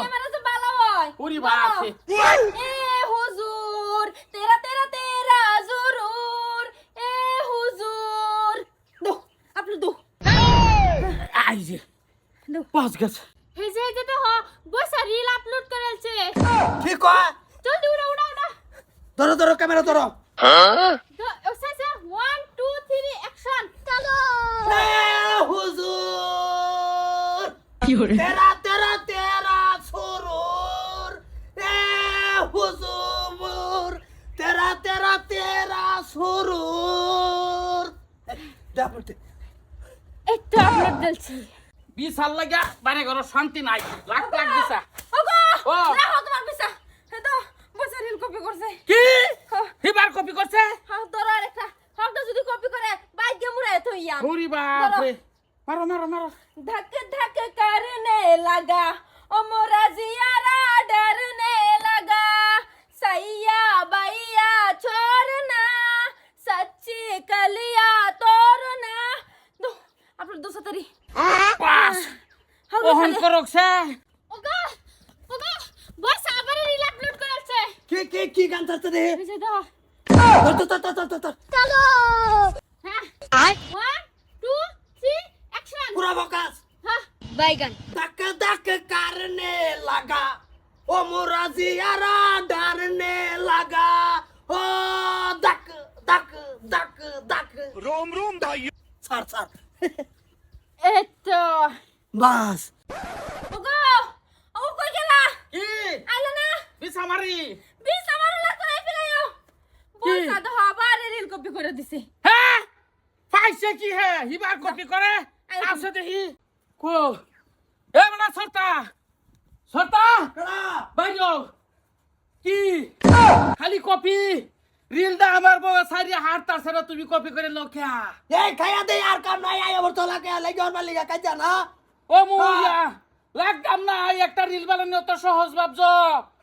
Camera তো ভালো হয় ওরে বাপ। এ হুজুর তেরা তেরা তেরা জরুর এ হুজুর দো আপনি দো আই যে পাঁচ গেছে হে যে যে তো বসা রিল আপলোড করেছে কি কয় জলদি উড়া উড়া উড়া ধরো ধরো ক্যামেরা ধরো তো ওসা 1 2 3 অ্যাকশন চলো হুজুর তেরা গরুর। বিশাল লাগা বারে ঘর শান্তি নাই। লাখ লাখ বিশা ওগো রাখো তোমার বিশা হে কপি করছে। কি? হিবার কপি করছে? হ্যাঁ ধরো আরেকটা। হকটা যদি কপি করে বাইক দিয়ে মুড়ায় থইয়া ঘুরি বাপ রে মারো মারো মারো। ধক ধক করনে লাগা। ও মোরা জিয়ারা ডরনে লাগা। সাইয়া রকছে ওগো ওগো বস আবার রিল আপলোড করেছে। কি কি কি গান চাচ্ছে রে? বুঝে দাও তো তো তো তো তো চলো। হ্যাঁ। আই 1 2 3 অ্যাকশন পুরা বকাস হ্যাঁ। বাইগান ডাক ডাক কারণে লাগা। ও মোরাজি আরা ডারনে লাগা। ও ডাক ডাক ডাক ডাক বাস। বিষ আমারি। আমার করে রিল কপি করে দিছে। হ্যাঁ পাইছে কি হে? হিবার কপি করে? আসে দেখি। কো? এ বড় সরতা। কি? খালি কপি? রিলটা আমার বউ সারি হারতা সেরা তুমি কপি করে লখিয়া এই খাইয়া দে আর কাম নাই আই তোলা কে? লাগি আর মালিক না। ও মুয়া লাগতাম না একটা রিল বানানো তো সহজ ভাবছ।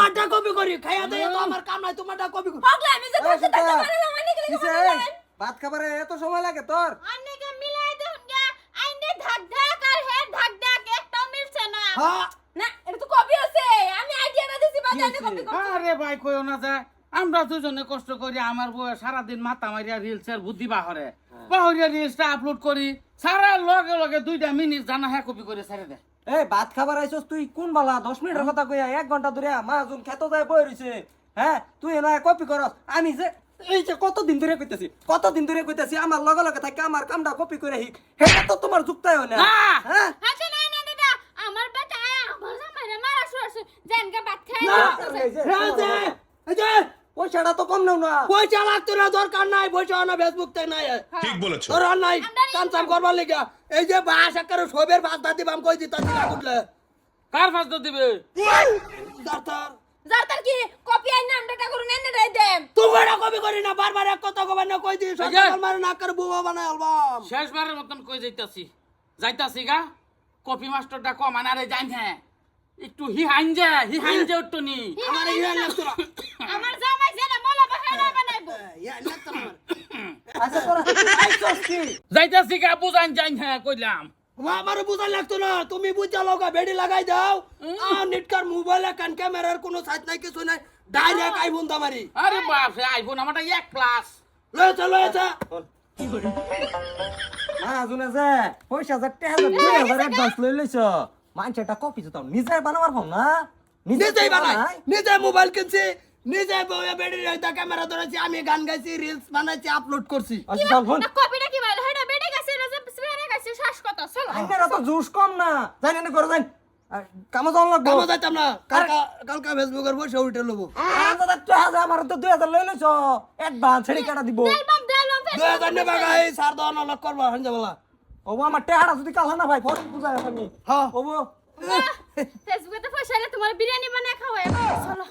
তোমারটা কপি করি খায়া দে তো আমার কাম নাই তোমারটা কপি করি। পাগলা আমি যে করতে থাকতে পারলাম আইনে গেলি কিসে কপি ভাত খাবারে এত সময় লাগে তোর? আইনে কে মিলাই দে হুনগা আইনে ধাক ধাক আর হে ধাক ধাক একটাও মিলছে না। হ্যাঁ। না এটা তো কপি আছে আমি আইডিয়াটা দিছি কপি করছি আরে ভাই কইও না যে আমরা দুজনে কষ্ট করি আমার বউ সারাদিন মাথা মারিয়া রিলসের বুদ্ধি বাহরে। বাহরিয়া রিলসটা আপলোড করি সারা লগে লগে দুইটা মিনিট জানা হ্যাঁ কপি করে ছেড়ে দে এই ভাত খাবার আইছস তুই? কোন বালা? দশ মিনিটের কথা কইয়া এক ঘণ্টা ধরে মাহাজন খেত যায় বই রইছে। হ্যাঁ তুই না কপি করস। আমি যে এই যে কত কতদিন ধরে কইতাছি কতদিন ধরে কইতাছি আমার লগে লগে থাকে আমার কামটা কপি করে হিক এটা তো তোমার যুক্তাই হয় না। হ্যাঁ? আচ্ছা না না দাদা আমার বেটা আমার জামাইরে মারা শুরু জানকে ভাত খাই না! এই যে, হ্যাঁ যে এই যে পয়সাটা তো কম নাও না। পয়সা লাগতো না দরকার নাই পয়সা না ফেসবুক থেকে নাই। ঠিক বলেছ। দরকার নাই কাম করবার লিগা। এই যে বাস একারে সবের বাস দাদি বাম কই দিতা দিলা উঠলে কার ফাঁস দিবে? দরকার যার কি? কপি আমরা করুন এনে রাই দেম। তুমি এটা কবি করি না বারবার এক কথা কবার না কই দি এই সকাল মারে না করে বুবা বানাই অ্যালবাম শেষবারের মতন কই যাইতাছি? যাইতাছি গা? কপি মাস্টারটা কম আনারে জান হ্যাঁ। একটু হি হাইন যে হি। হাইন যে একটু নি আমার ইয়া লাগতো না। আমার জামাই যাইতাছি গা বুঝান জান হ্যাঁ কইলাম আমার বুঝা লাগতো না তুমি বুঝা লগা লাগাই দাও নেটকার মোবাইলে কান ক্যামেরার সাইজ নাই কিছু নাই ডাইরেক্ট আইফোন দামারি আরে বাপ রে আইফোন এক প্লাস লয়েছে লয়েছে যে পয়সা টেহা যে দুই হাজার অ্যাডভান্স লই লইছ কপি তো নিজে বানাবার হম না বানাই বানাই। নিজে মোবাইল কিনছি নিজে বউয়ে বেডি রেখে ক্যামেরা ধরেছি আমি গান গাইছি রিলস বানাইছি আপলোড করছি। আচ্ছা চল ফোন কপিটা কি বলে হেডা বেডে গেছে না যে গেছে শ্বাস কত চলো। আইনের তো জুস কম না। জানি না করে যাই। কামে যাওয়ার লাগবো। কামো যাইতাম না। কালকা কালকা ফেসবুকের বসে উঠে লবো আমার তো হাজার আমার তো দুই হাজার লই লইছ। অ্যাডভান্স ছেড়ে কাটা দিব। অ্যালবাম দে অ্যালবাম দুই হাজার নেবা গাই সার দশ লক করবা হঞ্জা বলা। ও আমার টেহারা যদি কাল না ভাই ফোন বুঝাই আমি। হ্যাঁ। ও ফেসবুকে তো পয়সা তোমার বিরিয়ানি বানায় খাওয়াই। চলো।